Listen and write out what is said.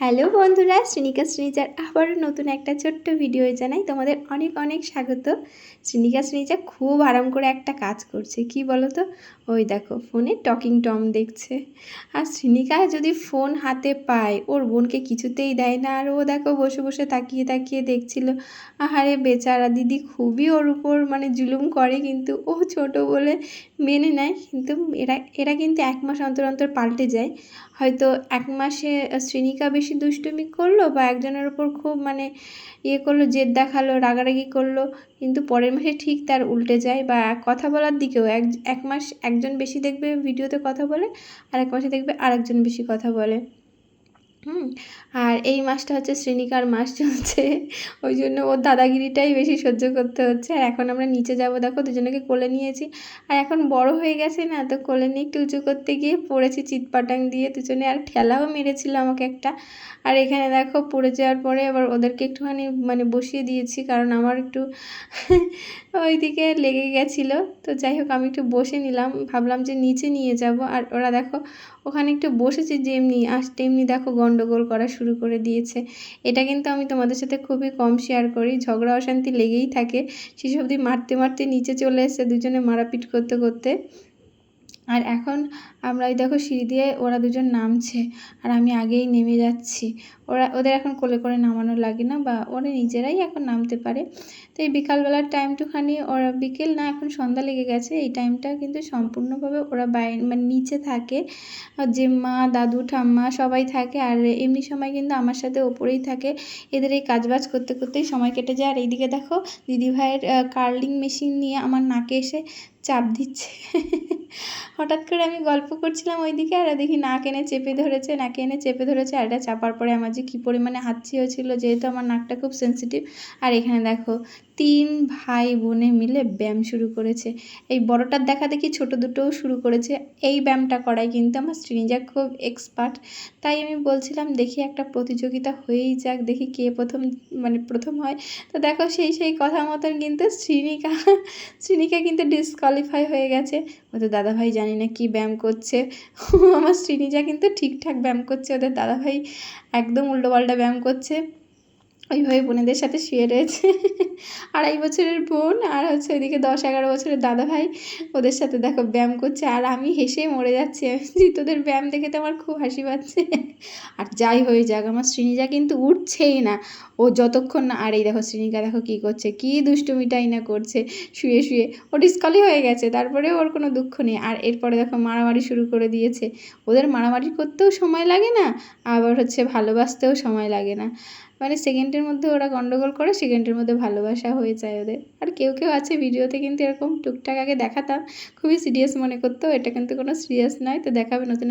Hello বন্ধুরা, শ্রীনিকা শ্রীনিজার আবারও নতুন একটা ছোট্ট ভিডিও জানাই তোমাদের অনেক অনেক স্বাগত। শ্রীনিকা শ্রীনিজা খুব আরাম করে একটা কাজ করছে, কি বলো তো ওই দেখো, ফোনে টকিং টম দেখছে। আর শ্রীনিকা যদি ফোন হাতে পায়, ওর বোনকে কিছুতেই দেয় না। আর ও দেখো, বসে বসে তাকিয়ে তাকিয়ে দেখছিল, আহারে বেচারা, দিদি খুবই ওর উপর মানে জুলুম করে, কিন্তু ও ছোট বলে মেনে নেয়। কিন্তু এরা এরা কিন্তু এক মাস অন্তর অন্তর পাল্টে যায়। হয়তো এক মাসে শ্রীনিকা বেশি দুষ্টুমি করল বা একজনের ওপর খুব মানে ইয়ে করল, জেদ দেখাল, রাগারাগি করল, কিন্তু পরের মাসে ঠিক তার উল্টে যায় বা কথা বলার দিকেও এক এক মাস একজন বেশি দেখবে ভিডিওতে কথা বলে আর এক মাসে দেখবে আরেকজন বেশি কথা বলে। হুম, আর এই মাসটা হচ্ছে শ্রেণিকার মাস চলছে। ওই জন্য ওর দাদাগিরিটাই বেশি সহ্য করতে হচ্ছে। আর এখন আমরা নিচে যাব, দেখো দুজনকে কোলে নিয়েছি। আর এখন বড় হয়ে গেছে না, তো কোলে নিয়ে একটু উঁচু করতে গিয়ে পড়েছি চিৎপাটাং দিয়ে। দুজনে আর ঠেলাও মেরেছিল আমাকে একটা। আর এখানে দেখো পড়ে যাওয়ার পরে আবার ওদেরকে একটুখানি মানে বসিয়ে দিয়েছি, কারণ আমার একটু ওইদিকে লেগে গেছিল। তো যাই হোক, আমি একটু বসে নিলাম। ভাবলাম যে নিচে নিয়ে যাব। আর ওরা দেখো, ওখানে একটু বসেছে যেমনি। আস, তেমনি দেখো গন্ডগোল করা শুরু করে দিয়েছে। এটা কিন্তু আমি তোমাদের সাথে খুবই কম শেয়ার করি। ঝগড়া অশান্তি লেগেই থাকে। সেসব দিয়ে মারতে মারতে নিচে চলে এসে দুজনে মারাপিট করতে করতে। আর এখন আমরা এই দেখো সিঁড়ি দিয়ে ওরা দুজন নামছে, আর আমি আগেই নেমে যাচ্ছি। ওরা, ওদের এখন কোলে করে নামানো লাগে না বা ওরা নিজেরাই এখন নামতে পারে। তো এই বিকালবেলার টাইমটুখানি ওরা বিকেল না, এখন সন্ধ্যা লেগে গেছে, এই টাইমটা কিন্তু সম্পূর্ণভাবে ওরা বাইরে মানে নিচে থাকে। যে মা দাদু, ঠাম্মা সবাই থাকে, আর এমনি সময় কিন্তু আমার সাথে ওপরেই থাকে। এদের এই কাজবাজ করতে করতেই সময় কেটে যায়। আর এইদিকে দেখো দিদিভাইয়ের কার্লিং মেশিন নিয়ে আমার নাকে এসে চাপ দিচ্ছে। হঠাৎ করে আমি গল্প করছিলাম ওইদিকে আর দেখি নাক এনে চেপে ধরেছে, নাক এনে চেপে ধরেছে আর এটা চাপার পরে আমার যে কী পরিমাণে হাঁচি হয়েছিল যেহেতু আমার নাকটা খুব সেন্সিটিভ আর এখানে দেখো তিন ভাই বোনে মিলে ব্যায়াম শুরু করেছে। এই বড়টার দেখা দেখি ছোট দুটোও শুরু করেছে। এই ব্যায়ামটা করায় কিন্তু আমার শ্রীনিজা খুব এক্সপার্ট তাই আমি বলছিলাম, দেখি একটা প্রতিযোগিতা হয়েই যাক, দেখি কে প্রথম মানে প্রথম হয়। তো দেখো সেই সেই কথা মতন কিন্তু শ্রীনিকা শ্রীনিকা কিন্তু ডিসকোয়ালিফাই হয়ে গেছে। ওদের দাদাভাই জানি না কি ব্যায়াম করছে। আমার শ্রীনিজা কিন্তু ঠিকঠাক ব্যায়াম করছে। ওদের দাদাভাই একদম উল্টোপাল্টা ব্যায়াম করছে। ওইভাবে বোনেদের সাথে শুয়ে রয়েছে। আড়াই বছরের বোন আর হচ্ছে ওইদিকে দশ, এগারো বছরের দাদা ভাই ওদের সাথে দেখো ব্যায়াম করছে। আর আমি হেসে মরে যাচ্ছি। তোদের ব্যায়াম দেখে তো আমার খুব হাসি পাচ্ছে। আর যাই হয়ে যাক, আমার শ্রীনিজা কিন্তু উঠছেই না। ও যতক্ষণ না, আর এই দেখো শ্রীনিকা দেখো কী করছে, কী দুষ্টুমিটাই না করছে, শুয়ে শুয়ে। ও ডিসকলি হয়ে গেছে, তারপরে ওর কোনো দুঃখ নেই। আর এরপরে দেখো মারামারি শুরু করে দিয়েছে। ওদের মারামারি করতেও সময় লাগে না, আবার হচ্ছে ভালোবাসতেও সময় লাগে না। মানে সেকেন্ডের মধ্যে ওরা গন্ডগোল করে সেকেন্ডের মধ্যে ভালোবাসা হয়ে যায় ওদের। আর কেউ কেউ আছে ভিডিওতে কিন্তু এরকম টুকটাক আগে দেখাতাম, খুবই সিরিয়াস মনে করতো, এটা কিন্তু কোনো সিরিয়াস নয়। তো দেখাবে নতুন